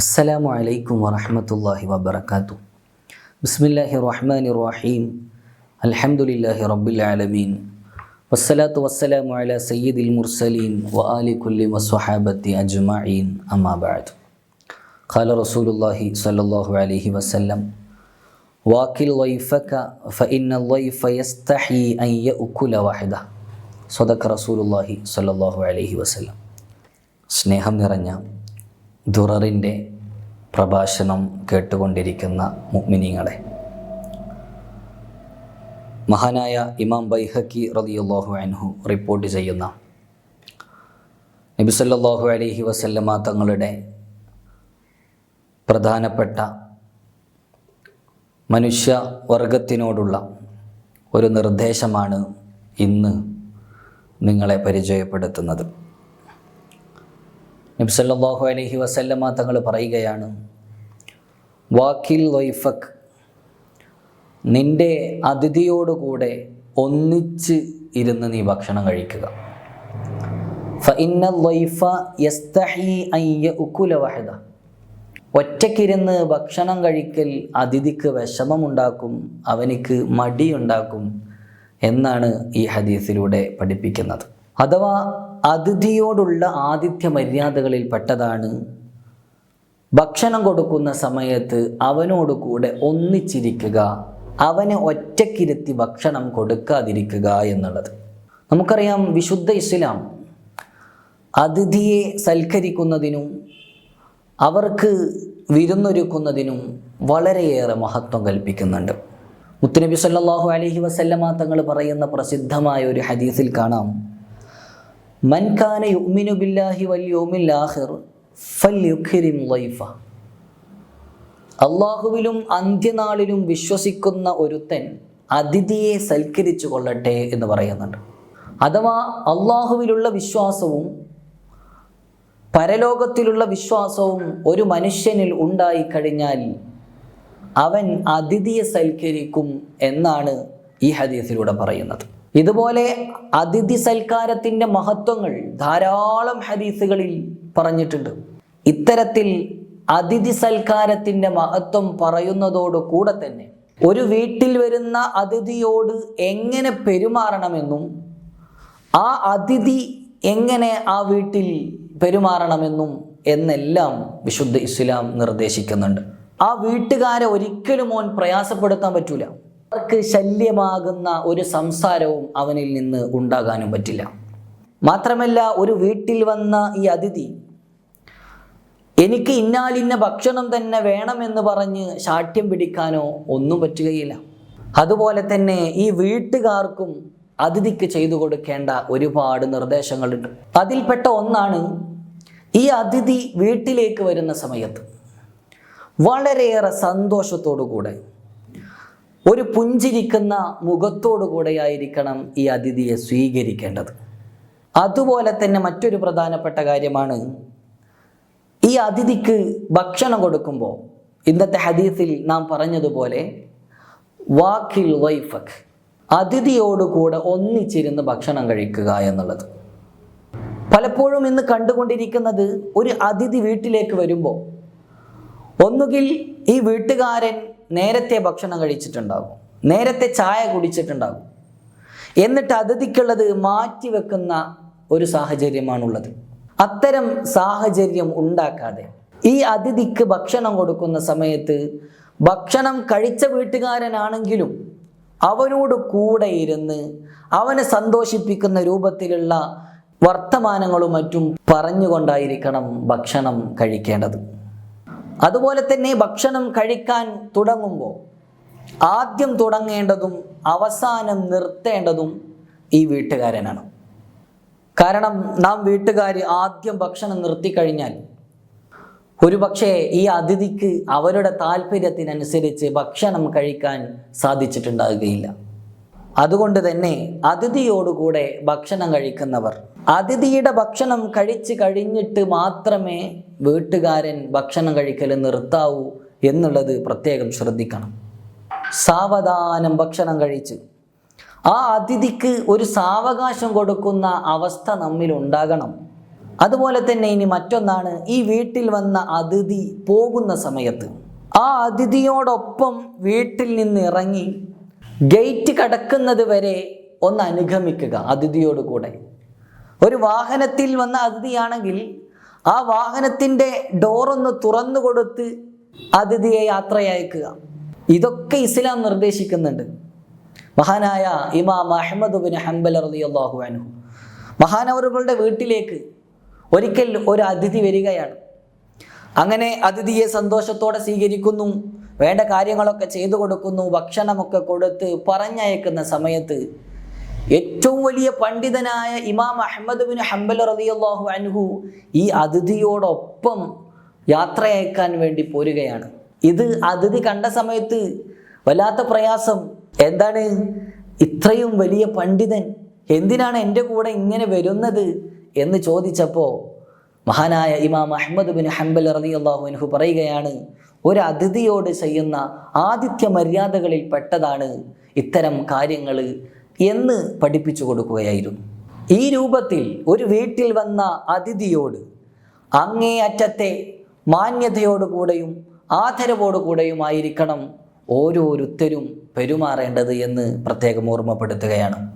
അസ്സലാമു അലൈക്കും വറഹമത്തല്ലാഹി വബർക്കാത്തു ബിസ്മില്ലാഹി റഹ്മാൻ റഹീം അൽഹംദുലില്ലാഹി റബ്ബിൽ ആലമീൻ വസ്സലാത്തു വസ്സലാമു അല സയ്യിദിൽ മുർസലീൻ വ ആലി കുല്ലി വസ്വഹാബത്തി അജ്മഈൻ അമ്മാബാദ് ഖാല റസൂലുല്ലാഹി സല്ലല്ലാഹു അലൈഹി വസല്ലം വാക്കിൽ വൈഫക ഫഇന്ന വൈഫ യസ്തഹി അൻ യഅകുല വഹദ സ്വദക്ക റസൂലുല്ലാഹി സല്ലല്ലാഹു അലൈഹി വസല്ലം സ്നേഹം നിറഞ്ഞ ദുററിൻ്റെ പ്രഭാഷണം കേട്ടുകൊണ്ടിരിക്കുന്ന മുഗ്മിനിങ്ങളെ. മഹാനായ ഇമാം ബൈഹക്കി റളിയല്ലാഹു അൻഹു റിപ്പോർട്ട് ചെയ്യുന്ന നബി സല്ലല്ലാഹു അലൈഹി വസല്ലമ തങ്ങളുടെ പ്രധാനപ്പെട്ട മനുഷ്യ വർഗത്തിനോടുള്ള ഒരു നിർദ്ദേശമാണ് ഇന്ന് നിങ്ങളെ പരിചയപ്പെടുത്തുന്നത്. നബി അലഹി അലൈഹി വസല്ലമ തങ്ങൾ പറയുകയാണ് വാക്കിൽ വൈഫക് നിന്റെ അതിഥിയോടുകൂടെ ഒന്നിച്ച് ഇരുന്ന് നീ ഭക്ഷണം കഴിക്കുക. ഒറ്റക്കിരുന്ന് ഭക്ഷണം കഴിക്കൽ അതിഥിക്ക് വിഷമമുണ്ടാക്കും അവനിക്ക് മടിയുണ്ടാക്കും എന്നാണ് ഈ ഹദീസിലൂടെ പഠിപ്പിക്കുന്നത്. അഥവാ അതിഥിയോടുള്ള ആതിഥ്യ മര്യാദകളിൽ പെട്ടതാണ് ഭക്ഷണം കൊടുക്കുന്ന സമയത്ത് അവനോട് കൂടെ ഒന്നിച്ചിരിക്കുക. അവനെ ഒറ്റക്കിരുത്തി ഭക്ഷണം കൊടുക്കാതിരിക്കുക എന്നുള്ളത്. നമുക്കറിയാം വിശുദ്ധ ഇസ്ലാം അതിഥിയെ സൽക്കരിക്കുന്നതിനും അവർക്ക് വിരുന്നൊരുക്കുന്നതിനും വളരെയേറെ മഹത്വം കൽപ്പിക്കുന്നുണ്ട്. മുത്തുനബി സല്ലാഹു അലഹി വസല്ലമ തങ്ങൾ പറയുന്ന പ്രസിദ്ധമായ ഒരു ഹദീസിൽ കാണാം. മൻ യുമിനു ബില്ലാഹി വൽ യൗമിൽ ഫൽ ലൈഫ അള്ളാഹുവിലും അന്ത്യനാളിലും വിശ്വസിക്കുന്ന ഒരുത്തൻ അതിഥിയെ സൽക്കരിച്ചു കൊള്ളട്ടെ എന്ന് പറയുന്നുണ്ട്. അഥവാ അള്ളാഹുവിലുള്ള വിശ്വാസവും പരലോകത്തിലുള്ള വിശ്വാസവും ഒരു മനുഷ്യനിൽ ഉണ്ടായി കഴിഞ്ഞാൽ അവൻ അതിഥിയെ സൽക്കരിക്കും എന്നാണ് ഈ ഹദീസിലൂടെ പറയുന്നത്. ഇതുപോലെ അതിഥി സൽക്കാരത്തിന്റെ മഹത്വങ്ങൾ ധാരാളം ഹദീസുകളിൽ പറഞ്ഞിട്ടുണ്ട്. ഇത്തരത്തിൽ അതിഥി സൽക്കാരത്തിന്റെ മഹത്വം പറയുന്നതോട് കൂടെ തന്നെ ഒരു വീട്ടിൽ വരുന്ന അതിഥിയോട് എങ്ങനെ പെരുമാറണമെന്നും ആ അതിഥി എങ്ങനെ ആ വീട്ടിൽ പെരുമാറണമെന്നും എന്നെല്ലാം വിശുദ്ധ ഇസ്ലാം നിർദ്ദേശിക്കുന്നുണ്ട്. ആ വീട്ടുകാരെ ഒരിക്കലും ഓൻ പ്രയാസപ്പെടുത്താൻ പറ്റൂല. അവർക്ക് ശല്യമാകുന്ന ഒരു സംസാരവും അവനിൽ നിന്ന് ഉണ്ടാകാനും പറ്റില്ല. മാത്രമല്ല ഒരു വീട്ടിൽ വന്ന ഈ അതിഥി എനിക്ക് ഇന്നാലിന്ന ഭക്ഷണം തന്നെ വേണമെന്ന് പറഞ്ഞ് ശാഠ്യം പിടിക്കാനോ ഒന്നും പറ്റുകയില്ല. അതുപോലെ തന്നെ ഈ വീട്ടുകാർക്കും അതിഥിക്ക് ചെയ്തു കൊടുക്കേണ്ട ഒരുപാട് നിർദ്ദേശങ്ങളുണ്ട്. അതിൽപ്പെട്ട ഒന്നാണ് ഈ അതിഥി വീട്ടിലേക്ക് വരുന്ന സമയത്ത് വളരെയേറെ സന്തോഷത്തോടു കൂടെ ഒരു പുഞ്ചിരിക്കുന്ന മുഖത്തോടു കൂടെയായിരിക്കണം ഈ അതിഥിയെ സ്വീകരിക്കേണ്ടത്. അതുപോലെ തന്നെ മറ്റൊരു പ്രധാനപ്പെട്ട കാര്യമാണ് ഈ അതിഥിക്ക് ഭക്ഷണം കൊടുക്കുമ്പോൾ ഇന്നത്തെ ഹദീസിൽ നാം പറഞ്ഞതുപോലെ വാക്കിൽ വൈഫക് അതിഥിയോടുകൂടെ ഒന്നിച്ചിരുന്ന് ഭക്ഷണം കഴിക്കുക എന്നുള്ളത്. പലപ്പോഴും ഇന്ന് കണ്ടുകൊണ്ടിരിക്കുന്നത് ഒരു അതിഥി വീട്ടിലേക്ക് വരുമ്പോൾ ഒന്നുകിൽ ഈ വീട്ടുകാരൻ നേരത്തെ ഭക്ഷണം കഴിച്ചിട്ടുണ്ടാകും. നേരത്തെ ചായ കുടിച്ചിട്ടുണ്ടാകും. എന്നിട്ട് അതിഥിക്കുള്ളത് മാറ്റിവെക്കുന്ന ഒരു സാഹചര്യമാണുള്ളത്. അത്തരം സാഹചര്യം ഉണ്ടാക്കാതെ ഈ അതിഥിക്ക് ഭക്ഷണം കൊടുക്കുന്ന സമയത്ത് ഭക്ഷണം കഴിച്ച വീട്ടുകാരനാണെങ്കിലും അവനോട് കൂടെ ഇരുന്ന് അവനെ സന്തോഷിപ്പിക്കുന്ന രൂപത്തിലുള്ള വർത്തമാനങ്ങളും മറ്റും പറഞ്ഞുകൊണ്ടായിരിക്കണം ഭക്ഷണം കഴിക്കേണ്ടത്. അതുപോലെ തന്നെ ഭക്ഷണം കഴിക്കാൻ തുടങ്ങുമ്പോൾ ആദ്യം തുടങ്ങേണ്ടതും അവസാനം നിർത്തേണ്ടതും ഈ വീട്ടുകാരനാണ്. കാരണം നാം വീട്ടുകാർ ആദ്യം ഭക്ഷണം നിർത്തിക്കഴിഞ്ഞാൽ ഒരുപക്ഷെ ഈ അതിഥിക്ക് അവരുടെ താല്പര്യത്തിനനുസരിച്ച് ഭക്ഷണം കഴിക്കാൻ സാധിച്ചിട്ടുണ്ടാകുകയില്ല. അതുകൊണ്ട് തന്നെ അതിഥിയോടുകൂടെ ഭക്ഷണം കഴിക്കുന്നവർ അതിഥിയുടെ ഭക്ഷണം കഴിച്ചു കഴിഞ്ഞിട്ട് മാത്രമേ വീട്ടുകാരൻ ഭക്ഷണം കഴിക്കൽ നിർത്താവൂ എന്നുള്ളത് പ്രത്യേകം ശ്രദ്ധിക്കണം. സാവധാനം ഭക്ഷണം കഴിച്ച്. ആ അതിഥിക്ക് ഒരു സാവകാശം കൊടുക്കുന്ന അവസ്ഥ നമ്മിൽ ഉണ്ടാകണം. അതുപോലെ തന്നെ ഇനി മറ്റൊന്നാണ് ഈ വീട്ടിൽ വന്ന അതിഥി പോകുന്ന സമയത്ത്. ആ അതിഥിയോടൊപ്പം വീട്ടിൽ നിന്ന് ഇറങ്ങി ഗേറ്റ് കടക്കുന്നത് വരെ ഒന്ന് അനുഗമിക്കുക അതിഥിയോട് കൂടെ. ഒരു വാഹനത്തിൽ വന്ന അതിഥിയാണെങ്കിൽ ആ വാഹനത്തിന്റെ ഡോറൊന്ന് തുറന്നു കൊടുത്ത് അതിഥിയെ യാത്രയയക്കുക. ഇതൊക്കെ ഇസ്ലാം നിർദ്ദേശിക്കുന്നുണ്ട്. മഹാനായ ഇമാം അഹമ്മദ് ബിൻ ഹംബൽ റളിയല്ലാഹു അൻഹു. മഹാനവറുകളുടെ വീട്ടിലേക്ക് ഒരിക്കൽ ഒരു അതിഥി വരികയാണ്. അങ്ങനെ അതിഥിയെ സന്തോഷത്തോടെ സ്വീകരിക്കുന്നു വേണ്ട കാര്യങ്ങളൊക്കെ ചെയ്തു കൊടുക്കുന്നു ഭക്ഷണമൊക്കെ കൊടുത്ത് പറഞ്ഞയക്കുന്ന സമയത്ത് ഏറ്റവും വലിയ പണ്ഡിതനായ ഇമാം അഹമ്മദ് ബിൻ ഹംബൽ റളിയല്ലാഹു അൻഹു ഈ അതിഥിയോടൊപ്പം യാത്രയയക്കാൻ വേണ്ടി പോരുകയാണ്. ഇത് അതിഥി കണ്ട സമയത്ത് വല്ലാത്ത പ്രയാസം. എന്താണ്? ഇത്രയും വലിയ പണ്ഡിതൻ എന്തിനാണ് എന്റെ കൂടെ ഇങ്ങനെ വരുന്നത് എന്ന് ചോദിച്ചപ്പോൾ മഹാനായ ഇമാം അഹമ്മദ് ബിൻ ഹംബൽ റളിയല്ലാഹു അൻഹു പറയുകയാണ് ഒരു അതിഥിയോട് ചെയ്യുന്ന ആതിഥ്യ മര്യാദകളിൽ പെട്ടതാണ് ഇത്തരം കാര്യങ്ങൾ എന്ന് പഠിപ്പിച്ചു കൊടുക്കുകയായിരുന്നു. ഈ രൂപത്തിൽ ഒരു വീട്ടിൽ വന്ന അതിഥിയോട് അങ്ങേയറ്റത്തെ മാന്യതയോടുകൂടെയും ആദരവോടുകൂടെയുമായിരിക്കണം ഓരോരുത്തരും പെരുമാറേണ്ടത് എന്ന് പ്രത്യേകം ഓർമ്മപ്പെടുത്തുകയാണ്.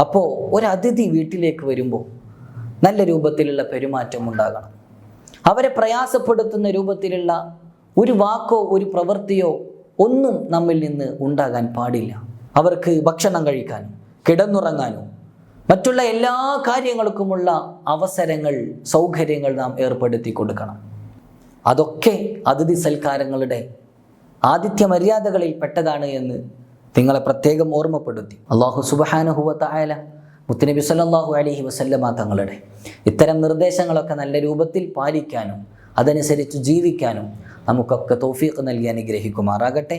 അപ്പോൾ ഒരു അതിഥി വീട്ടിലേക്ക് വരുമ്പോൾ നല്ല രൂപത്തിലുള്ള പെരുമാറ്റം ഉണ്ടാകണം. അവരെ പ്രയാസപ്പെടുത്തുന്ന രൂപത്തിലുള്ള ഒരു വാക്കോ ഒരു പ്രവൃത്തിയോ ഒന്നും നമ്മിൽ നിന്ന് ഉണ്ടാകാൻ പാടില്ല. അവർക്ക് ഭക്ഷണം കഴിക്കാനും കിടന്നുറങ്ങാനും മറ്റുള്ള എല്ലാ കാര്യങ്ങൾക്കുമുള്ള അവസരങ്ങൾ സൗകര്യങ്ങൾ നാം ഏർപ്പെടുത്തി കൊടുക്കണം. അതൊക്കെ അതിഥി സൽക്കാരങ്ങളുടെ ആതിഥ്യ മര്യാദകളിൽ പെട്ടതാണ് എന്ന് നിങ്ങളെ പ്രത്യേകം ഓർമ്മപ്പെടുത്തി. അള്ളാഹു സുബഹാനുഹുവത്തായാല മുത്തനബി സല്ലാഹു അലഹി വസല്ലമ തങ്ങളുടെ ഇത്തരം നിർദ്ദേശങ്ങളൊക്കെ നല്ല രൂപത്തിൽ പാലിക്കാനും അതനുസരിച്ച് ജീവിക്കാനും നമുക്കൊക്കെ തോഫീക്ക് നൽകി അനുഗ്രഹിക്കുമാറാകട്ടെ.